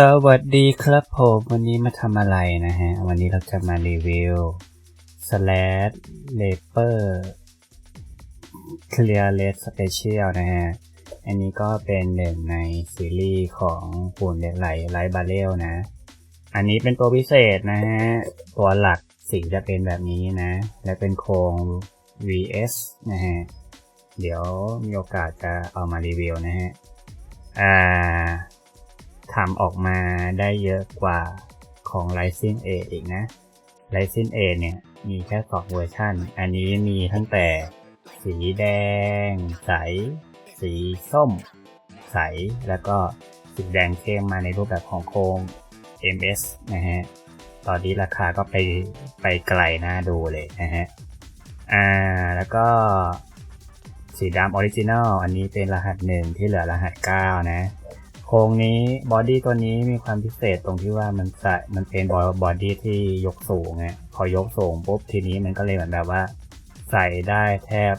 สวัสดีครับผมวันนี้มาทำอะไรนะฮะ วันนี้เราจะมารีวิว Slash Leper Clearless Special นะฮะ อันนี้ก็เป็นหนึ่งในซีรีส์ของหุ่นเหล็กไหลไลบาเรลนะ อันนี้เป็นตัวพิเศษนะฮะ ตัวหลักสีจะเป็นแบบนี้นะ และเป็นโครง VS นะฮะ เดี๋ยวมีโอกาสจะเอามารีวิวนะฮะ อ่า ทำออกมาได้เยอะกว่าของ Rising A อีกนะ Rising A เนี่ยมีแค่สองเวอร์ชันอันนี้มีตั้งแต่สีแดง ใส สีส้ม ใส แล้วก็สีแดงเข้มมาในรูปแบบของโครง MS นะฮะ ตอนนี้ราคาก็ไปไปไกลน่าดูเลยนะฮะ อ่า แล้วก็สีดำออริจินอล อันนี้เป็นรหัสหนึ่งที่เหลือรหัสเก้านะ โครงนี้บอดี้ตัวนี้มีความพิเศษตรงที่ว่ามันใส่มันเป็นบอดี้ที่ยกสูงไงพอยกสูงปุ๊บทีนี้มันก็เลยเหมือนแบบว่า ใส่ได้แทบ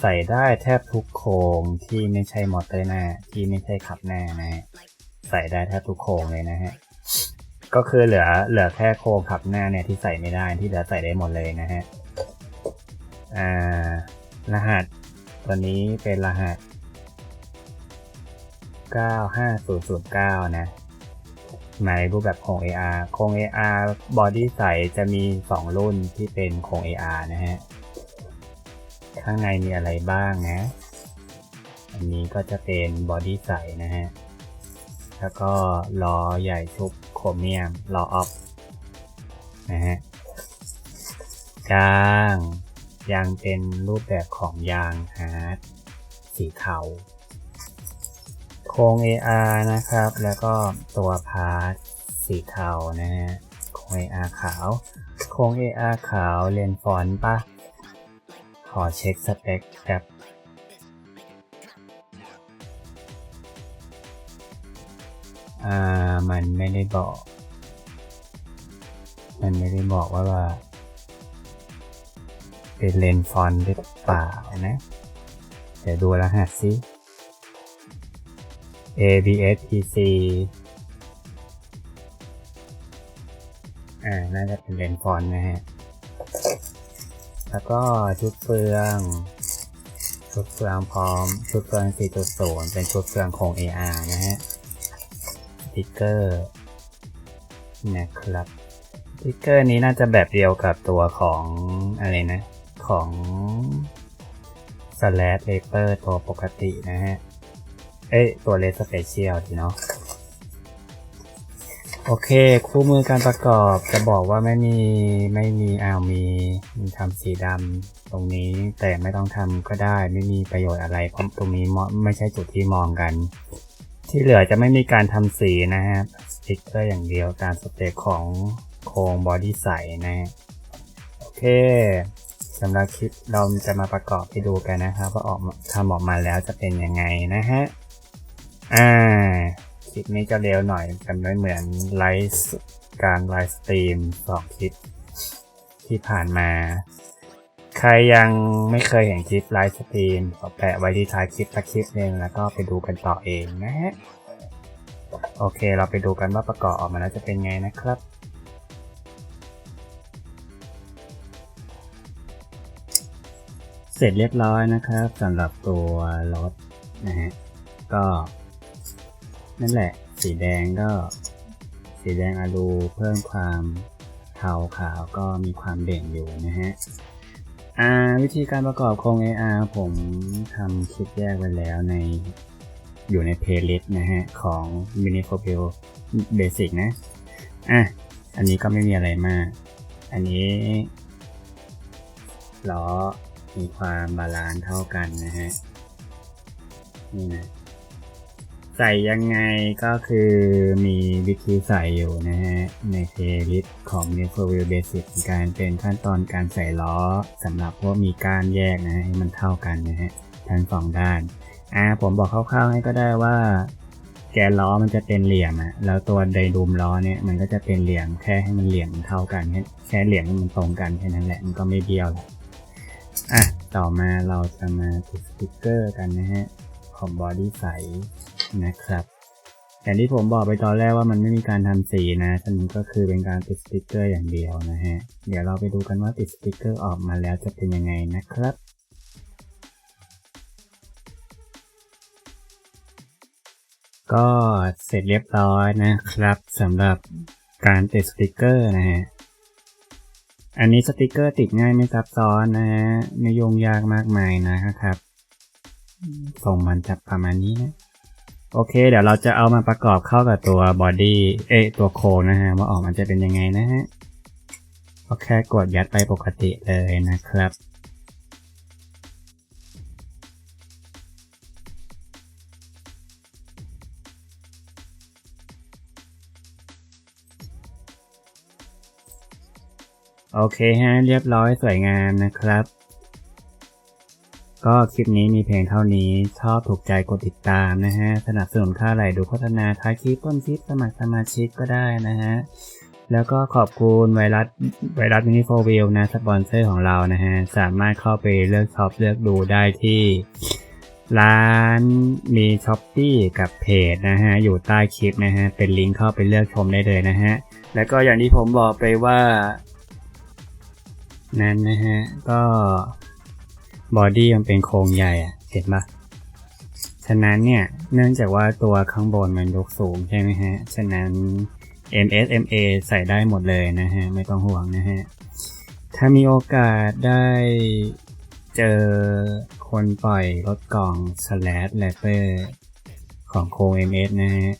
ใส่ได้แทบทุกโครงที่ไม่ใช่มอเตอร์หน้าที่ไม่ใช่ขับหน้านะฮะใส่ได้แทบทุกโครงเลยนะฮะก็คือเหลือเหลือแค่โครงขับหน้าเนี่ยที่ใส่ไม่ได้ที่เหลือใส่ได้หมดเลยนะฮะอ่ารหัส ตัวนี้เป็นรหัส 95009 นะในรูปแบบโครง AR โครง AR บอดี้ใสจะมี 2 รุ่นที่เป็นโครง AR นะฮะ ข้างในมีอะไรบ้างนะ อันนี้ก็จะเป็นบอดี้ใสนะฮะ แล้วก็ล้อใหญ่ชุบโครเมียมล้อออฟนะฮะกลาง ยังเป็นรูปแบบของยางฮาร์ดสีเทาโครง AR นะครับ แล้วก็ตัวพาร์ทสีเทานะฮะโครง AR ขาว โครง AR ขาวเลนฟอนปะขอเช็คสเปคครับ อ่า มันไม่ได้บอก มันไม่ได้บอกว่าว่า เป็นเลนฟอนหรือเปล่านะเดี๋ยวดูรหัสซิ ABS PC อ่า น่าจะเป็นเลนฟอนนะฮะ แล้วก็ชุดเฟือง ชุดเฟืองพร้อม ชุดเฟือง 4.0 เป็นชุดเฟืองโครง AR นะฮะสติ๊กเกอร์นะครับสติ๊กเกอร์นี้น่าจะแบบเดียวกับตัวของอะไรนะ ของ slash paper ตัวปกตินะฮะ เอ้ย ตัวเลสสเปเชียลทีเนาะ โอเค คู่มือการประกอบจะบอกว่าไม่มีไม่มีอ้าวมีมีทำสีดำตรงนี้แต่ไม่ต้องทำก็ได้ไม่มีประโยชน์อะไรเพราะตรงนี้ไม่ใช่จุดที่มองกัน ที่เหลือจะไม่มีการทำสีนะฮะสติ๊กเกอร์อย่างเดียวตามสเปของโครงบอดี้ใสนะฮะโอเค สำหรับคลิปเราจะมาประกอบให้ดูกันนะครับว่าออกทำออกมาแล้วจะเป็นยังไงนะฮะ อ่า คลิปนี้จะเร็วหน่อยกันไม่เหมือนไลฟ์การไลฟ์สตรีมสองคลิปที่ผ่านมา ใครยังไม่เคยเห็นคลิปไลฟ์สตรีมขอแปะไว้ที่ท้ายคลิปสักคลิปหนึ่งแล้วก็ไปดูกันต่อเองนะฮะ โอเคเราไปดูกันว่าประกอบออกมาแล้วจะเป็นไงนะครับ เสร็จเรียบร้อยนะครับสำหรับตัวรถนะฮะก็ นั่นแหละ สีแดงก็ สีแดงอลูเพิ่มความเทาขาวก็มีความเด่นอยู่นะฮะวิธีการประกอบโครง AR ผมทำคลิปแยกไว้แล้วในอยู่ในเพลย์ลิสต์นะฮะ ของ m i n i c o p i l Basic นะ อะ อันนี้ก็ไม่มีอะไรมาก อันนี้ล้อ มีความบาลานซ์เท่ากันนะฮะนี่นะใส่ยังไงก็คือมีวิธีใส่อยู่นะฮะ ในเพลย์ลิสต์ของ n e v i l Basic การเป็นขั้นตอนการใส่ล้อสำหรับพวกมีกานแยกนะให้มันเท่ากันนะฮะทั้งสองด้านอ่าผมบอกคร่าวๆให้ก็ได้ว่า แกนล้อมันจะเป็นเหลี่ยมอะแล้วตัวไดรูมล้อเนี่ยมันก็จะเป็นเหลี่ยมแค่ให้มันเหลี่ยมเท่ากันแค่เหลี่ยมให้มันตรงกันแค่นั้นแหละมันก็ไม่เบี้ยวหรอก อะ ต่อมาเราจะมาติดสติกเกอร์กันนะฮะ ของบอดี้ใสนะครับอย่างที่ผมบอกไปตอนแรกว่ามันไม่มีการทำสีนะฉะนั้นก็คือเป็นการติดสติกเกอร์อย่างเดียวนะฮะ เดี๋ยวเราไปดูกันว่าติดสติกเกอร์ออกมาแล้วจะเป็นยังไงนะครับ ก็เสร็จเรียบร้อยนะครับสำหรับการติดสติกเกอร์นะฮะ อันนี้สติกเกอร์ติดง่ายไม่ซับซ้อนนะฮะไม่ยงยากมากมายนะครับ ส่งมันจะประมาณนี้นะโอเค เดี๋ยวเราจะเอามาประกอบเข้ากับตัวบอดี้เอตัวโคนะฮะว่าออกมันจะเป็นยังไงนะฮะก็แค่กดยัดไปปกติเลยนะครับ โอเคฮะ เรียบร้อยสวยงามนะครับ ก็คลิปนี้มีเพียงเท่านี้ชอบถูกใจกดติดตามนะฮะ สนับสนุนค่าไหลดูโฆษณาท้ายคลิปต้นคลิปสมัครสมาชิกก็ได้นะฮะ แล้วก็ขอบคุณไวรัสไวรัสมินิโฟวิลนะ สปอนเซอร์ของเรานะฮะ สามารถเข้าไปเลือกช็อปเลือกดูได้ที่ร้านมีช้อปปี้กับเพจนะฮะ อยู่ใต้คลิปนะฮะ เป็นลิงก์เข้าไปเลือกชมได้เลยนะฮะ แล้วก็อย่างที่ผมบอกไปว่า นั้นนะฮะ ก็บอดี้มันเป็นโครงใหญ่อะเห็นปะฉะนั้นเนี่ย เนื่องจากว่าตัวข้างบนมันยกสูงใช่ไหมฮะ ฉะนั้น MSMA ใส่ได้หมดเลยนะฮะ ไม่ต้องห่วงนะฮะ ถ้ามีโอกาสได้เจอคนปล่อยรถกล่อง slash rapper ของโครง MS นะฮะ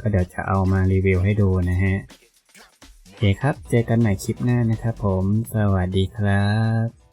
ก็เดี๋ยวจะเอามารีวิวให้ดูนะฮะ ครับ เจอกันใหม่คลิปหน้านะครับผม สวัสดีครับ